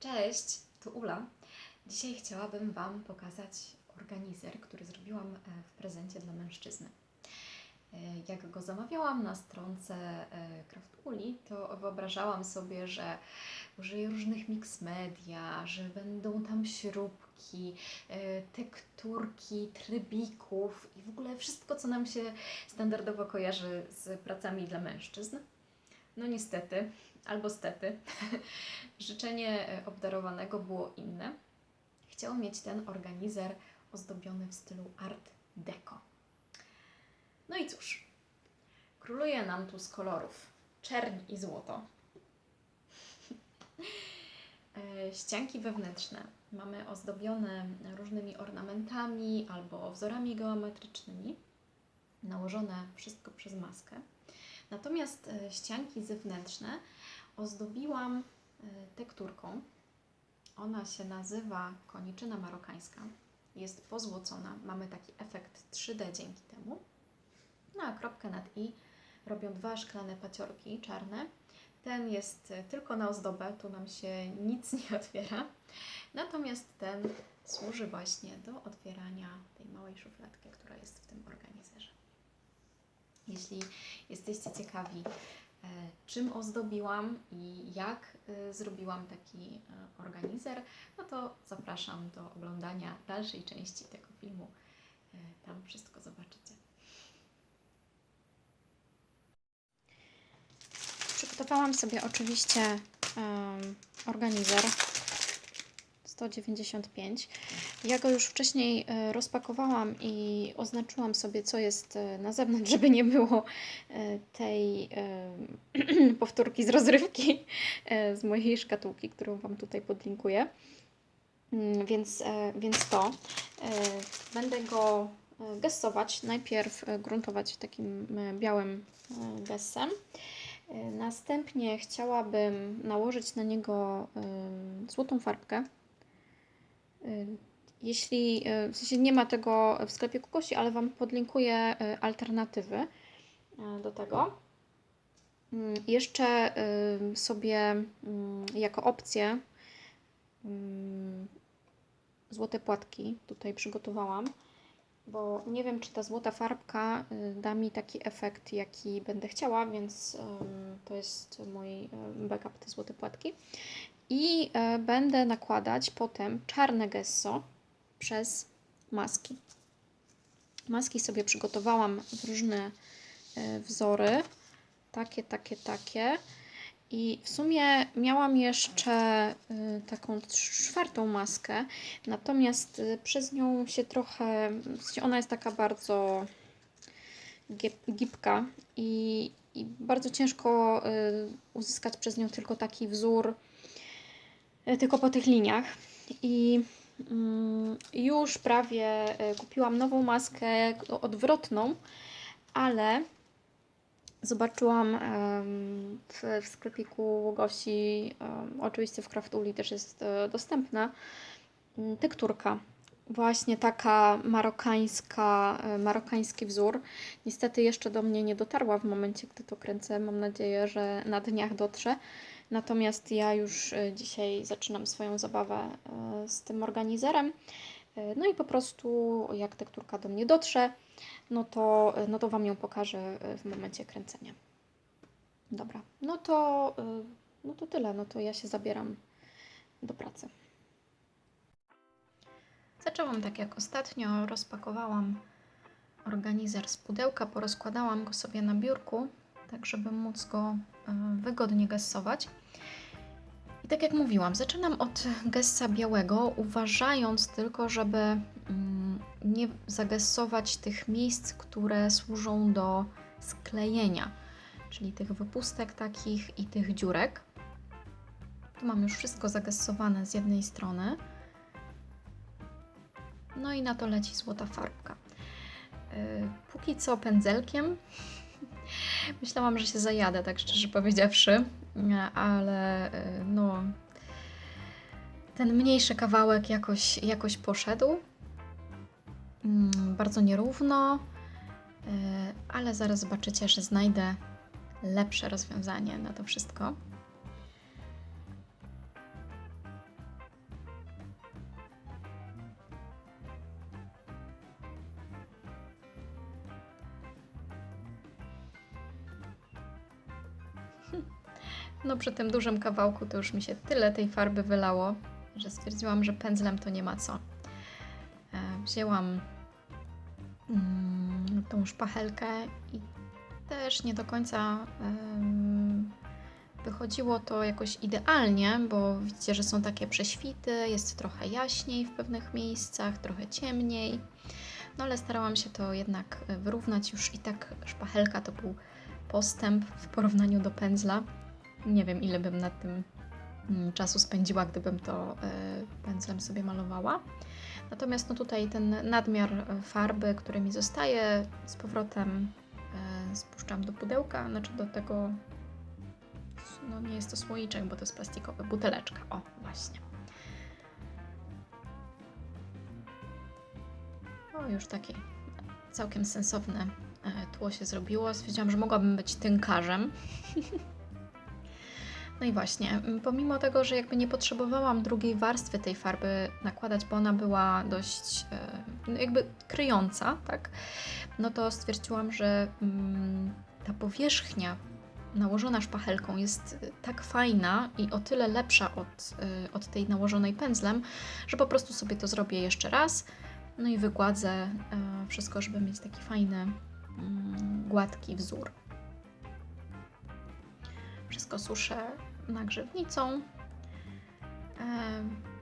Cześć, tu Ula. Dzisiaj chciałabym Wam pokazać organizer, który zrobiłam e, w prezencie dla mężczyzny. E, Jak go zamawiałam na stronce e, Craft Uli, to wyobrażałam sobie, że użyję różnych mix media, że będą tam śrubki, e, tekturki, trybików i w ogóle wszystko, co nam się standardowo kojarzy z pracami dla mężczyzn. No niestety, albo stety, życzenie e, obdarowanego było inne. Chciał mieć ten organizer ozdobiony w stylu art deco. No i cóż, króluje nam tu z kolorów czerń i złoto. E, Ścianki wewnętrzne mamy ozdobione różnymi ornamentami albo wzorami geometrycznymi, nałożone wszystko przez maskę. Natomiast e, ścianki zewnętrzne ozdobiłam e, tekturką. Ona się nazywa koniczyna marokańska. Jest pozłocona. Mamy taki efekt 3D dzięki temu. No a kropkę nad i robią dwa szklane paciorki czarne. Ten jest e, tylko na ozdobę, tu nam się nic nie otwiera. Natomiast ten służy właśnie do otwierania tej małej szufladki, która jest w tym organizerze. Jeśli jesteście ciekawi, e, czym ozdobiłam i jak e, zrobiłam taki organizer, no to zapraszam do oglądania dalszej części tego filmu. Tam wszystko zobaczycie. Przygotowałam sobie oczywiście em, organizer 195. Ja go już wcześniej e, rozpakowałam i oznaczyłam sobie, co jest e, na zewnątrz, żeby nie było e, tej powtórki z rozrywki z mojej szkatułki, którą Wam tutaj podlinkuję. Mm, Więc, więc to. Będę go gestować. Najpierw gruntować takim białym gessem. E, Następnie chciałabym nałożyć na niego złotą farbkę. Y, Jeśli y, w sensie nie ma tego w sklepie Kukosi, ale Wam podlinkuję alternatywy do tego. Mm, Jeszcze sobie mm, jako opcję mm, złote płatki tutaj przygotowałam bo nie wiem, czy ta złota farbka y, da mi taki efekt, jaki będę chciała, więc to jest mój backup, te złote płatki. I y, będę nakładać potem czarne gesso przez maski. Maski sobie przygotowałam w różne y, wzory, takie, takie, takie. I w sumie miałam jeszcze y, taką czwartą maskę, natomiast y, przez nią się trochę, ona jest taka bardzo gipka i, i bardzo ciężko y, uzyskać przez nią tylko taki wzór, tylko po tych liniach. I mm, już prawie kupiłam nową maskę odwrotną, ale Zobaczyłam w, w sklepiku Gosi, oczywiście w Craftuli też jest e, dostępna, m, tekturka. Właśnie taka marokańska, e, marokański wzór. Niestety jeszcze do mnie nie dotarła w momencie, gdy to kręcę. Mam nadzieję, że na dniach dotrze. Natomiast ja już e, dzisiaj zaczynam swoją zabawę z tym organizerem. No i po prostu jak tekturka do mnie dotrze, no to, no to Wam ją pokażę y, w momencie kręcenia. Dobra, no to, y, no to tyle. No to ja się zabieram do pracy. Zaczęłam tak jak ostatnio, rozpakowałam organizer z pudełka, porozkładałam go sobie na biurku, tak żeby móc go e, wygodnie gessować. I tak jak mówiłam, zaczynam od gessa białego, uważając tylko, żeby mm, nie zagessować tych miejsc, które służą do sklejenia, czyli tych wypustek takich i tych dziurek. Tu mam już wszystko zagessowane z jednej strony. No i na to leci złota farbka. Yy, Póki co pędzelkiem. Myślałam, że się zajadę, tak szczerze powiedziawszy, ale yy, no. ten mniejszy kawałek jakoś, jakoś poszedł. Mm, Bardzo nierówno, yy, ale zaraz zobaczycie, że znajdę lepsze rozwiązanie na to wszystko. No przy tym dużym kawałku to już mi się tyle tej farby wylało, że stwierdziłam, że pędzlem to nie ma co. E, Wzięłam mm, tą szpachelkę i też nie do końca wychodziło to jakoś idealnie, bo widzicie, że są takie prześwity, jest trochę jaśniej w pewnych miejscach, trochę ciemniej. No ale starałam się to jednak e, wyrównać. Już i tak szpachelka to był postęp w porównaniu do pędzla. Nie wiem, ile bym nad tym mm, czasu spędziła, gdybym to e, pędzlem sobie malowała. Natomiast no tutaj ten nadmiar e, farby, który mi zostaje, z powrotem e, spuszczam do pudełka, znaczy do tego, no nie jest to słoiczek, bo to jest plastikowy, buteleczka, o właśnie. O, już takie całkiem sensowne tło się zrobiło. Stwierdziłam, że mogłabym być tynkarzem. No i właśnie, m, pomimo tego, że jakby nie potrzebowałam drugiej warstwy tej farby nakładać, bo ona była dość e, no jakby kryjąca, tak? No to stwierdziłam, że mm, ta powierzchnia nałożona szpachelką jest e, tak fajna i o tyle lepsza od, e, od tej nałożonej pędzlem, że po prostu sobie to zrobię jeszcze raz. No i wygładzę wszystko, żeby mieć taki fajny, mm, gładki wzór. Wszystko suszę nagrzewnicą.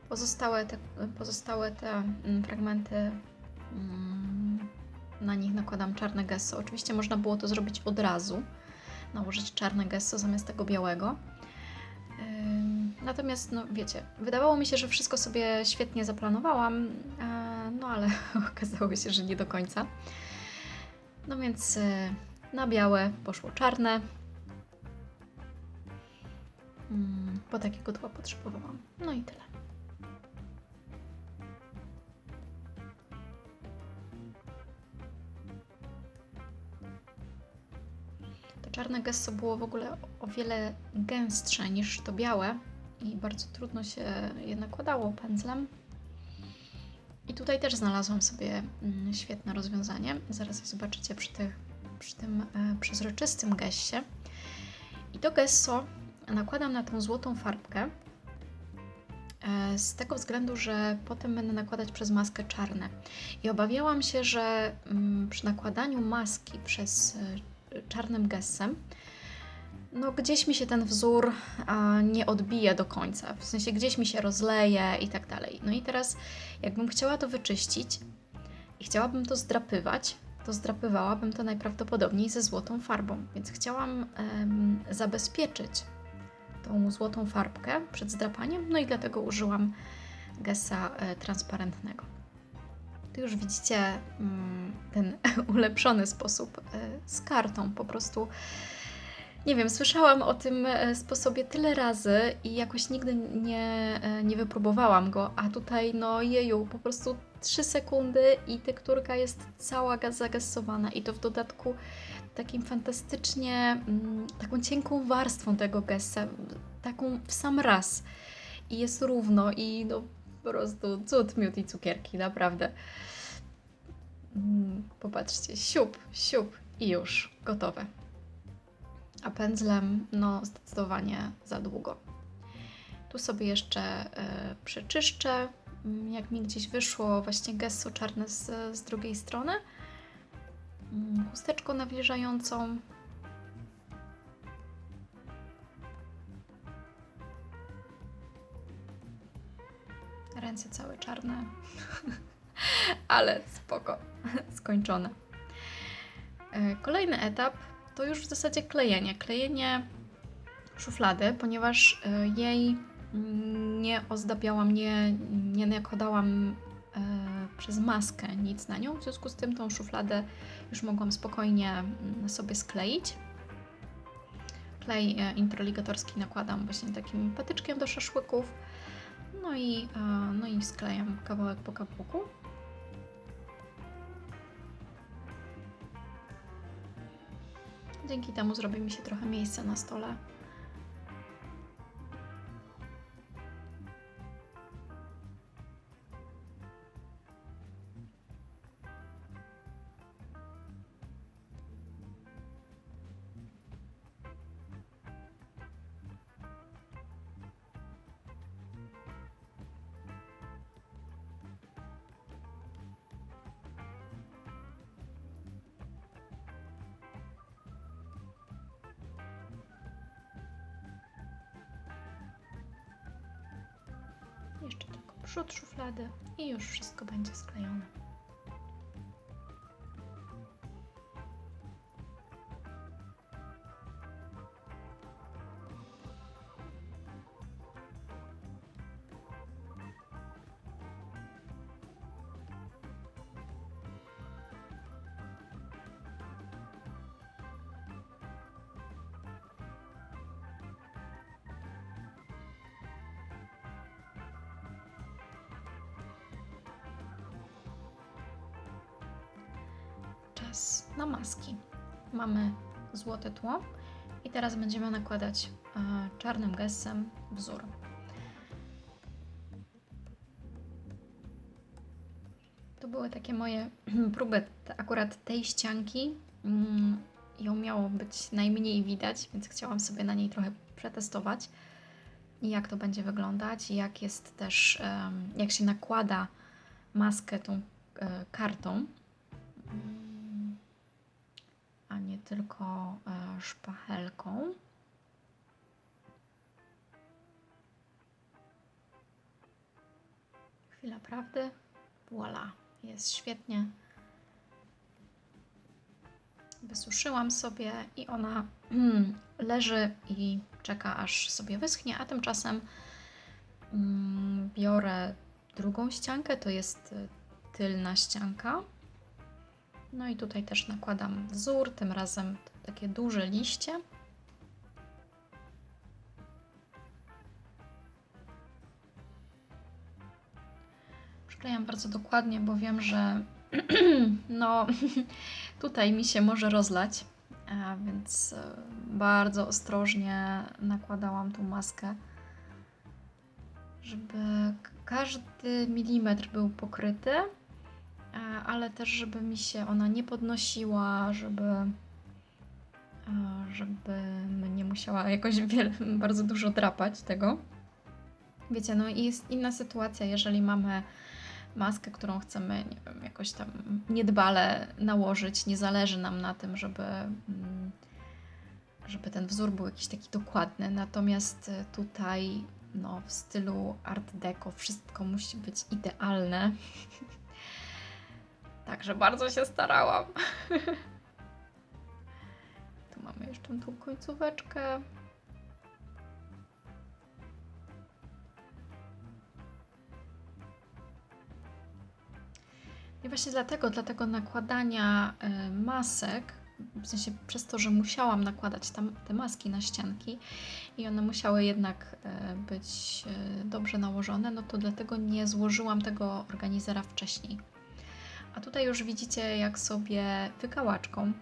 Pozostałe te, pozostałe te mm, fragmenty mm, na nich nakładam czarne gesso. Oczywiście można było to zrobić od razu, nałożyć czarne gesso zamiast tego białego. Natomiast, no wiecie, wydawało mi się, że wszystko sobie świetnie zaplanowałam, e, no ale okazało się, że nie do końca. No więc e, na białe poszło czarne, Mm, bo takiego tła potrzebowałam. No i tyle. To czarne gesso było w ogóle o- wiele gęstsze niż to białe i bardzo trudno się je nakładało pędzlem. I tutaj też znalazłam sobie mm, świetne rozwiązanie. Zaraz je zobaczycie przy, tych, przy tym e, przezroczystym gessie. I to gesso nakładam na tą złotą farbkę e, z tego względu, że potem będę nakładać przez maskę czarne. I obawiałam się, że mm, przy nakładaniu maski przez e, czarnym gessem, no gdzieś mi się ten wzór nie odbije do końca, w sensie gdzieś mi się rozleje i tak dalej. No i teraz, jakbym chciała to wyczyścić i chciałabym to zdrapywać, to zdrapywałabym to najprawdopodobniej ze złotą farbą, więc chciałam em, zabezpieczyć tą złotą farbkę przed zdrapaniem, no i dlatego użyłam gessa e, transparentnego. Tu już widzicie mm, ten ulepszony sposób e, z kartą. Po prostu nie wiem, słyszałam o tym e, sposobie tyle razy i jakoś nigdy nie, nie wypróbowałam go, a tutaj no jeju, po prostu 3 sekundy i tekturka jest cała zagassowana i to w dodatku takim fantastycznie, mm, taką cienką warstwą tego gessa, taką w sam raz. I jest równo i no po prostu cud, miód i cukierki, naprawdę. Mm, Popatrzcie, siup, siup i już, gotowe. A pędzlem, no zdecydowanie za długo. Tu sobie jeszcze e, przeczyszczę, mm, jak mi gdzieś wyszło właśnie gesso czarne z, z drugiej strony chusteczką nawilżającą. Ręce całe czarne, ale spoko, skończone. E, Kolejny etap to już w zasadzie klejenie. Klejenie szuflady, ponieważ e, jej mm, nie ozdabiałam, nie, nie nakładałam e, przez maskę nic na nią. W związku z tym tą szufladę już mogłam spokojnie mm, sobie skleić. Klej e, introligatorski nakładam właśnie takim patyczkiem do szaszłyków. No i, e, no i sklejam kawałek po kawałku. Dzięki temu zrobi mi się trochę miejsca na stole. Przód szuflady i już wszystko będzie sklejone. Na maski. Mamy złote tło i teraz będziemy nakładać e, czarnym gessem wzór. To były takie moje próby akurat tej ścianki. Mm, Ją miało być najmniej widać, więc chciałam sobie na niej trochę przetestować, jak to będzie wyglądać, jak jest też, jak się nakłada maskę tą e, kartą, szpachelką. Chwila prawdy. Voila, jest świetnie. Wysuszyłam sobie i ona mm, leży i czeka aż sobie wyschnie, a tymczasem mm, biorę drugą ściankę, to jest y, tylna ścianka. No i tutaj też nakładam wzór, tym razem takie duże liście. Przyklejam bardzo dokładnie, bo wiem, że no tutaj mi się może rozlać, więc e, bardzo ostrożnie nakładałam tą maskę, żeby każdy milimetr był pokryty, a- ale też żeby mi się ona nie podnosiła, żeby a, żebym nie musiała jakoś wiele, bardzo dużo drapać tego. Wiecie, no i jest inna sytuacja, jeżeli mamy maskę, którą chcemy, nie wiem, jakoś tam niedbale nałożyć, nie zależy nam na tym, żeby, mm, żeby ten wzór był jakiś taki dokładny. Natomiast e, tutaj, no, w stylu Art Deco wszystko musi być idealne. Także bardzo się starałam. tu mamy jeszcze tą końcóweczkę. I właśnie dlatego, dla tego nakładania y, masek, w sensie przez to, że musiałam nakładać tam, te maski na ścianki i one musiały jednak y, być y, dobrze nałożone, no to dlatego nie złożyłam tego organizera wcześniej. A tutaj już widzicie, jak sobie wykałaczką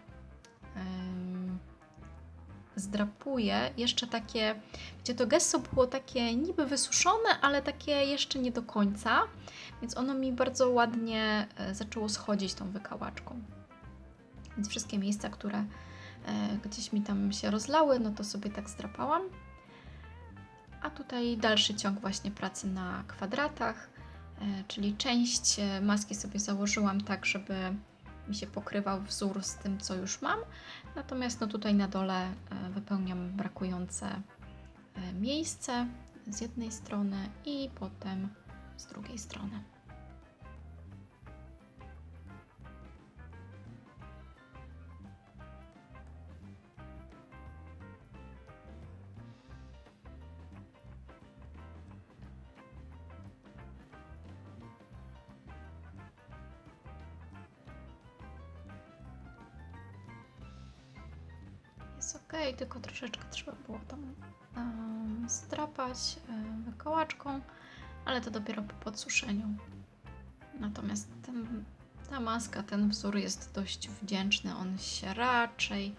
zdrapuję jeszcze takie, wiecie, to gesso było takie niby wysuszone, ale takie jeszcze nie do końca, więc ono mi bardzo ładnie e, zaczęło schodzić tą wykałaczką. Więc wszystkie miejsca, które e, gdzieś mi tam się rozlały, no to sobie tak zdrapałam. A tutaj dalszy ciąg właśnie pracy na kwadratach, e, czyli część maski sobie założyłam tak, żeby mi się pokrywał wzór z tym, co już mam. Natomiast no tutaj na dole e, wypełniam brakujące e, miejsce z jednej strony i potem z drugiej strony. Jest ok, tylko troszeczkę trzeba było tam em, strapać wykołaczką. ale to dopiero po podsuszeniu. Natomiast ten, ta maska, ten wzór jest dość wdzięczny. On się raczej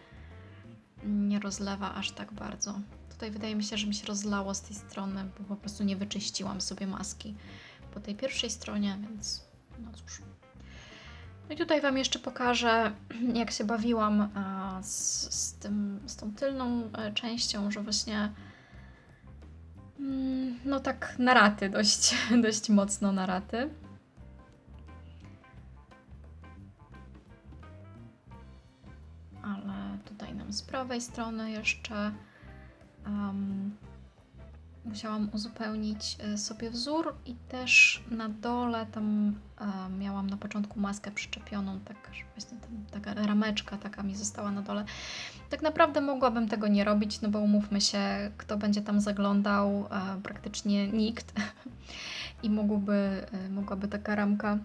nie rozlewa aż tak bardzo. Tutaj wydaje mi się, że mi się rozlało z tej strony, bo po prostu nie wyczyściłam sobie maski po tej pierwszej stronie, więc no cóż. No i tutaj Wam jeszcze pokażę, jak się bawiłam z, z, tym, z tą tylną e, częścią, że właśnie mm, no tak na raty, dość, dość mocno na raty. Ale tutaj nam z prawej strony jeszcze um, musiałam uzupełnić e, sobie wzór i też na dole tam e, miałam na początku maskę przyczepioną, tak właśnie tam, taka rameczka taka mi została na dole. Tak naprawdę mogłabym tego nie robić, no bo umówmy się, kto będzie tam zaglądał, e, praktycznie nikt i mógłby, e, mogłaby taka ramka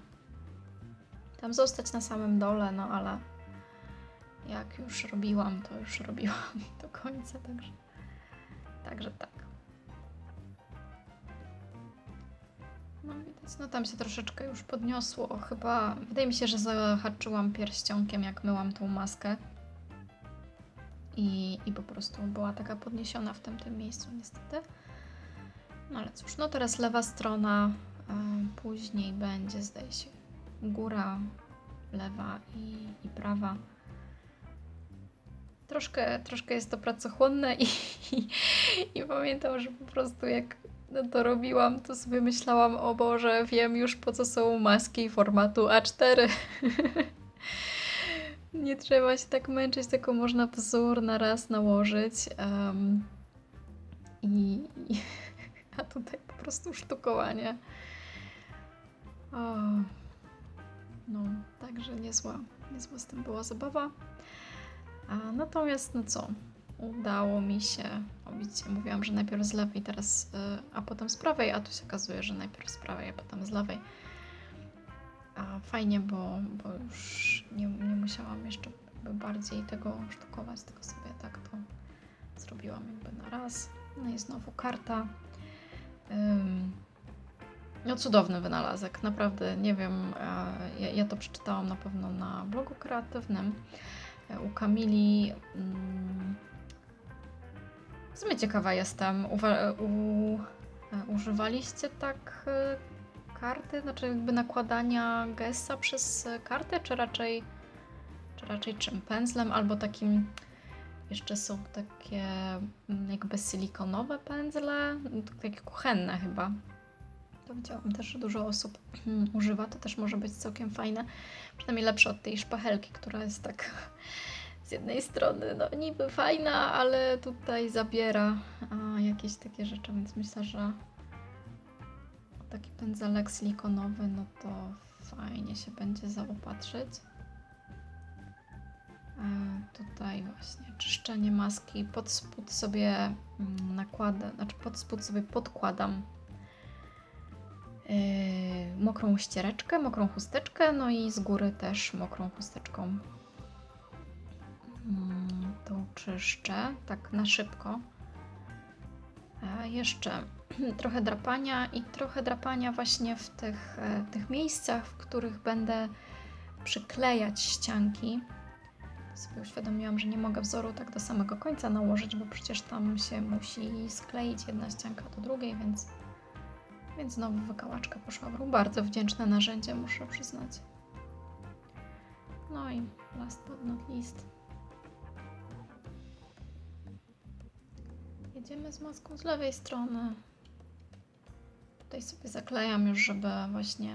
tam zostać na samym dole, no ale jak już robiłam, to już robiłam do końca, także, także tak. No widać, no tam się troszeczkę już podniosło. Chyba, wydaje mi się, że zahaczyłam pierścionkiem, jak myłam tą maskę. I, I po prostu była taka podniesiona w tamtym miejscu, niestety. No ale cóż, no teraz lewa strona, e, później będzie, zdaje się, góra, lewa i, i prawa. Troszkę, troszkę jest to pracochłonne i, i, i pamiętam, że po prostu jak no to robiłam, to sobie myślałam, o Boże, wiem już po co są maski formatu A4. Nie trzeba się tak męczyć, tylko można wzór na raz nałożyć. Um, i, i, a tutaj po prostu sztukowanie. O, no, także niezła, niezła z tym była zabawa. A natomiast, no co, udało mi się. O, mówiłam, że najpierw z lewej, teraz, y, a potem z prawej, a tu się okazuje, że najpierw z prawej, a potem z lewej. A fajnie, bo, bo już nie, nie musiałam jeszcze bardziej tego sztukować, tylko sobie tak to zrobiłam jakby na raz. No i znowu karta. Ym, no cudowny wynalazek, naprawdę, nie wiem, ja, ja to przeczytałam na pewno na blogu kreatywnym e, u Kamili. mm, w sumie ciekawa jestem. Uwa- u- e, używaliście tak e, karty, znaczy jakby nakładania gesta przez e, kartę, czy raczej, czy raczej czym? Pędzlem albo takim. Jeszcze są takie mm, jakby silikonowe pędzle, takie kuchenne chyba. To widziałam też, że dużo osób mm, używa. To też może być całkiem fajne. Przynajmniej lepsze od tej szpachelki, która jest tak z jednej strony no niby fajna, ale tutaj zabiera a, jakieś takie rzeczy, więc myślę, że taki pędzelek silikonowy, no to fajnie się będzie zaopatrzyć. E, tutaj właśnie czyszczenie maski, pod spód sobie mm, nakładam, znaczy pod spód sobie podkładam yy, mokrą ściereczkę, mokrą chusteczkę, no i z góry też mokrą chusteczką tą czyszczę tak na szybko. E, jeszcze trochę drapania i trochę drapania właśnie w tych, e, tych miejscach, w których będę przyklejać ścianki. Sobie uświadomiłam, że nie mogę wzoru tak do samego końca nałożyć, bo przecież tam się musi skleić jedna ścianka do drugiej, więc, więc znowu wykałaczka poszła w. Bardzo wdzięczne narzędzie, muszę przyznać. No i last but not least. Jedziemy z maską z lewej strony. Tutaj sobie zaklejam już, żeby właśnie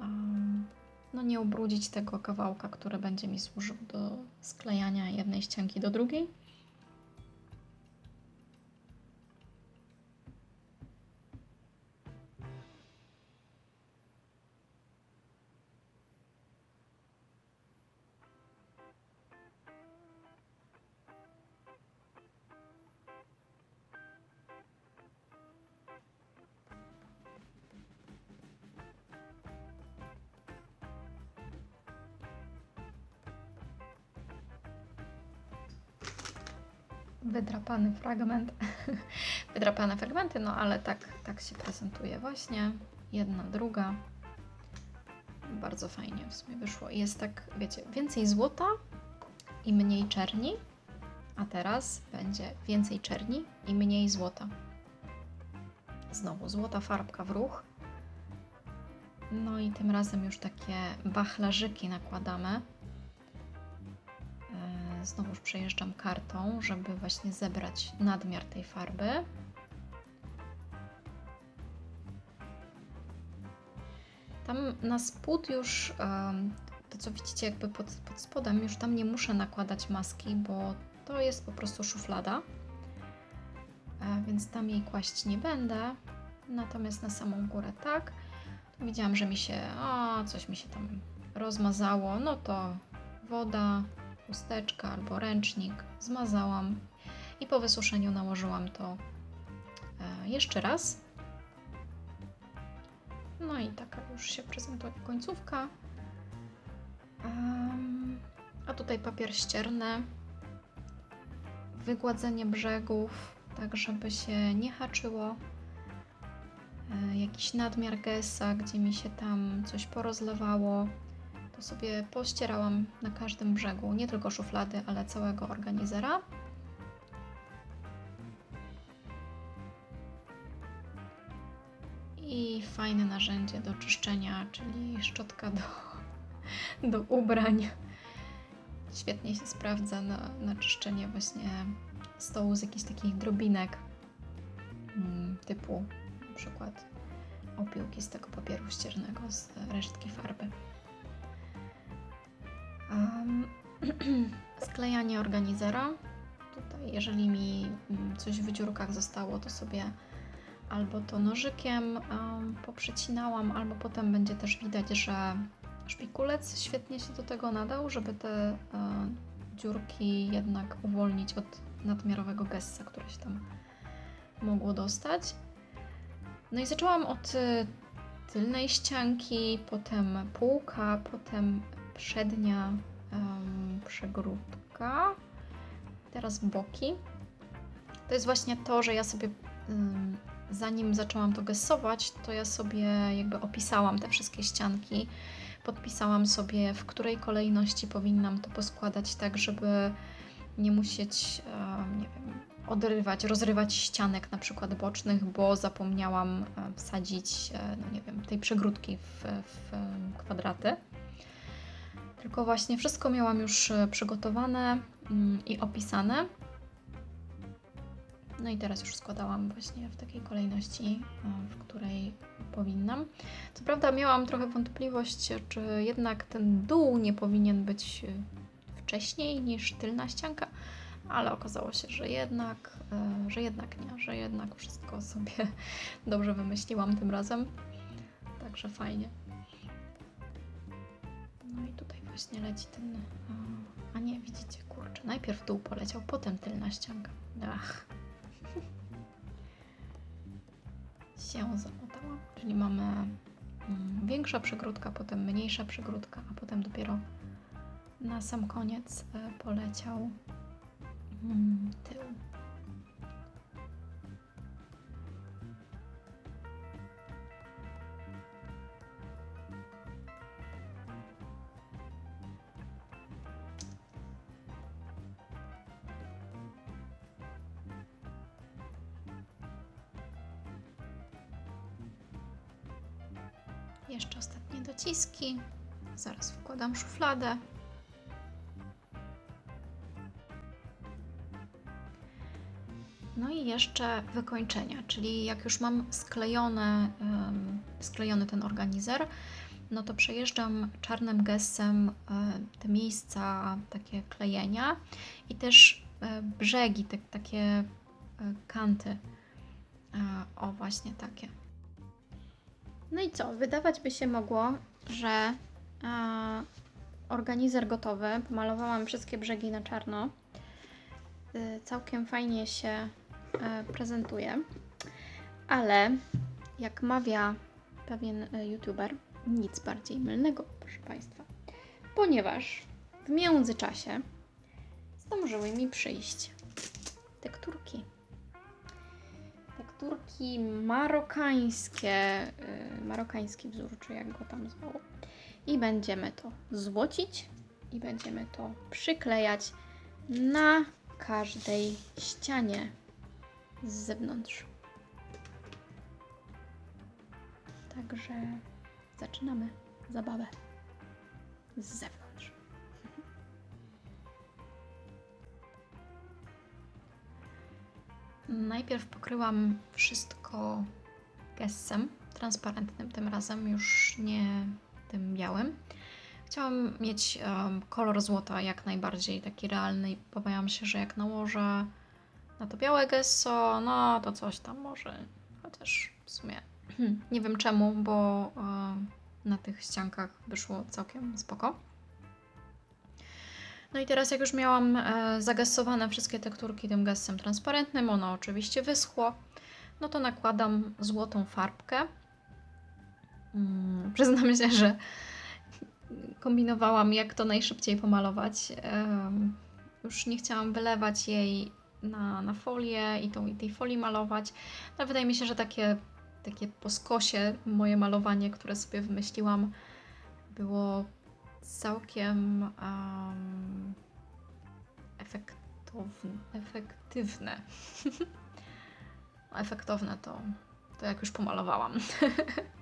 um, no nie ubrudzić tego kawałka, który będzie mi służył do sklejania jednej ścianki do drugiej. Wydrapany fragment. wydrapane fragmenty, no ale tak, tak się prezentuje właśnie. Jedna, druga. Bardzo fajnie w sumie wyszło. Jest tak, wiecie, więcej złota i mniej czerni, a teraz będzie więcej czerni i mniej złota. Znowu złota farbka w ruch. No i tym razem już takie wachlarzyki nakładamy. Znowuż przejeżdżam kartą, żeby właśnie zebrać nadmiar tej farby. Tam na spód już, to co widzicie jakby pod, pod spodem, już tam nie muszę nakładać maski, bo to jest po prostu szuflada. E, Więc tam jej kłaść nie będę. Natomiast na samą górę tak. Widziałam, że mi się, a coś mi się tam rozmazało, no to woda, chusteczka albo ręcznik zmazałam i po wysuszeniu nałożyłam to e, jeszcze raz. No i taka już się prezentuje końcówka. A tutaj papier ścierny, wygładzenie brzegów, tak żeby się nie haczyło e, jakiś nadmiar gesa, gdzie mi się tam coś porozlewało, to sobie pościerałam na każdym brzegu, nie tylko szuflady, ale całego organizera. I fajne narzędzie do czyszczenia, czyli szczotka do, do ubrań. Świetnie się sprawdza na, na czyszczenie właśnie stołu z jakichś takich drobinek mm, typu na przykład opiłki z tego papieru ściernego, z resztki farby. Em, sklejanie organizera. Tutaj, jeżeli mi mm, coś w dziurkach zostało, to sobie albo to nożykiem em, poprzecinałam, albo potem będzie też widać, że szpikulec świetnie się do tego nadał, żeby te e, dziurki jednak uwolnić od nadmiarowego gessa, które się tam mogło dostać. No i zaczęłam od y, tylnej ścianki, potem półka, potem przednia em, przegródka, teraz boki. To jest właśnie to, że ja sobie ym, zanim zaczęłam to gessować, to ja sobie jakby opisałam te wszystkie ścianki, podpisałam sobie, w której kolejności powinnam to poskładać tak, żeby nie musieć, em, nie wiem, odrywać, rozrywać ścianek na przykład bocznych, bo zapomniałam wsadzić, e, no nie wiem, tej przegródki w, w kwadraty. Tylko właśnie wszystko miałam już e, przygotowane mm, i opisane. No i teraz już składałam właśnie w takiej kolejności, e, w której powinnam. Co prawda miałam trochę wątpliwość, czy jednak ten dół nie powinien być e, wcześniej niż tylna ścianka, ale okazało się, że jednak, że jednak nie, że jednak wszystko sobie dobrze wymyśliłam tym razem. Także fajnie. Właśnie leci ten. A nie, widzicie, kurczę. Najpierw dół poleciał, potem tylna ścianka. Ach. Się zamotała. Czyli mamy mm, większa przegródka, potem mniejsza przegródka, a potem dopiero na sam koniec e, poleciał mm, tył. Zaraz wkładam szufladę. No i jeszcze wykończenia, czyli jak już mam sklejone, em, sklejony ten organizer, no to przejeżdżam czarnym gessem e, te miejsca takie klejenia i też e, brzegi, te, takie e, kanty. O, właśnie takie. No i co? Wydawać by się mogło, że organizer gotowy. Pomalowałam wszystkie brzegi na czarno. Y, całkiem fajnie się e, prezentuje. Ale jak mawia pewien e, youtuber, nic bardziej mylnego, proszę Państwa. Ponieważ w międzyczasie zdążyły mi przyjść tekturki. Tekturki marokańskie, y, marokański wzór, czy jak go tam zwało. I będziemy to złocić i będziemy to przyklejać na każdej ścianie z zewnątrz. Także zaczynamy zabawę z zewnątrz. Najpierw pokryłam wszystko gessem transparentnym tym razem, już nie tym białym. Chciałam mieć em, kolor złota jak najbardziej taki realny i obawiałam się, że jak nałożę na to białe gesso, no to coś tam może, chociaż w sumie nie wiem czemu, bo em, na tych ściankach wyszło całkiem spoko. No i teraz jak już miałam e, zagesowane wszystkie tekturki tym gessem transparentnym, ono oczywiście wyschło, no to nakładam złotą farbkę. Mm, przyznam się, że kombinowałam jak to najszybciej pomalować. Już nie chciałam wylewać jej na, na folię i tą, i tej folii malować. No wydaje mi się, że takie, takie po skosie moje malowanie, które sobie wymyśliłam, było całkiem um, efektowne, efektywne. Efektowne to, to jak już pomalowałam.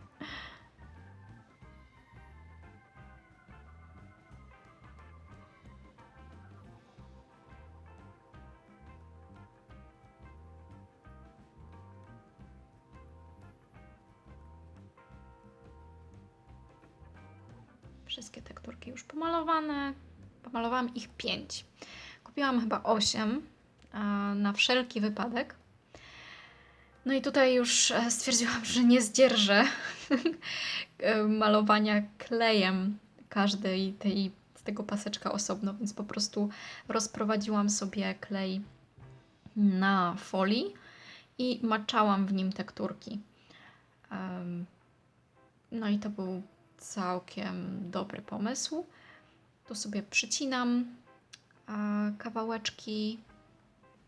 pomalowane. Pomalowałam ich 5. Kupiłam chyba 8 na wszelki wypadek. No i tutaj już e, stwierdziłam, że nie zdzierżę e, malowania klejem każdej tej, tego paseczka osobno, więc po prostu rozprowadziłam sobie klej na folii i maczałam w nim tekturki. No i to był całkiem dobry pomysł. Tu sobie przycinam kawałeczki,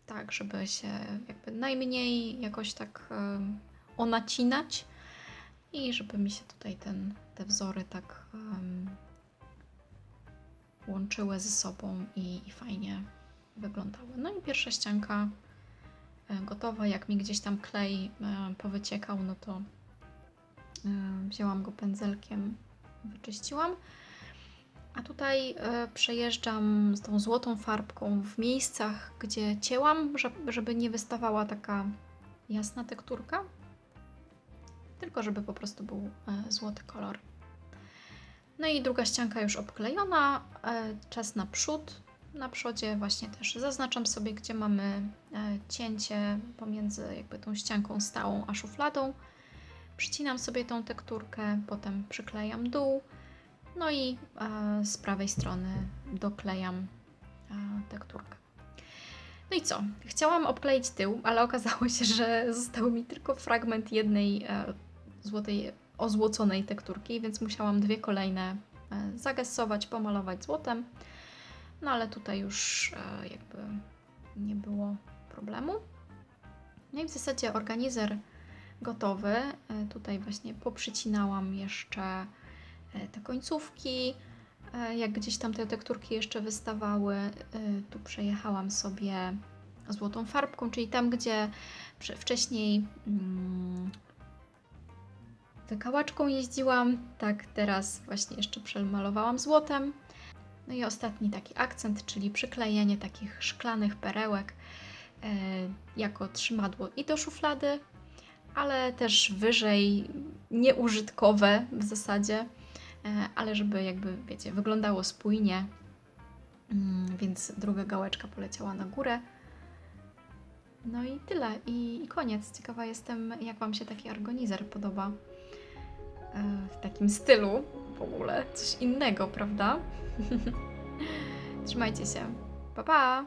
tak, żeby się jakby najmniej jakoś tak onacinać i żeby mi się tutaj ten, te wzory tak łączyły ze sobą i, i fajnie wyglądały. No i pierwsza ścianka e, gotowa. Jak mi gdzieś tam klej e, powyciekał, no to e, wzięłam go pędzelkiem, wyczyściłam. Tutaj e, przejeżdżam z tą złotą farbką w miejscach, gdzie cięłam, żeby, nie wystawała taka jasna tekturka, tylko żeby po prostu był e, złoty kolor. No i druga ścianka już obklejona, e, czas na przód. Na przodzie właśnie też zaznaczam sobie, gdzie mamy cięcie pomiędzy jakby tą ścianką stałą a szufladą. Przycinam sobie tą tekturkę, potem przyklejam dół. No i e, z prawej strony doklejam e, tekturkę. No i co? Chciałam obkleić tył, ale okazało się, że został mi tylko fragment jednej e, złotej, ozłoconej tekturki, więc musiałam dwie kolejne zagesować, pomalować złotem. No ale tutaj już jakby nie było problemu. No i w zasadzie organizer gotowy. Tutaj właśnie poprzycinałam jeszcze te końcówki. E, Jak gdzieś tam te tekturki jeszcze wystawały, e, tu przejechałam sobie złotą farbką, czyli tam, gdzie wcześniej mm, wykałaczką jeździłam, tak teraz właśnie jeszcze przemalowałam złotem. No i ostatni taki akcent, czyli przyklejenie takich szklanych perełek e, jako trzymadło i do szuflady, ale też wyżej, nieużytkowe w zasadzie, e, ale żeby jakby, wiecie, wyglądało spójnie, Mm, więc druga gałeczka poleciała na górę. No i tyle, i, i koniec. Ciekawa jestem, jak Wam się taki organizer podoba. E, W takim stylu w ogóle, coś innego, prawda? Trzymajcie się. Pa, pa!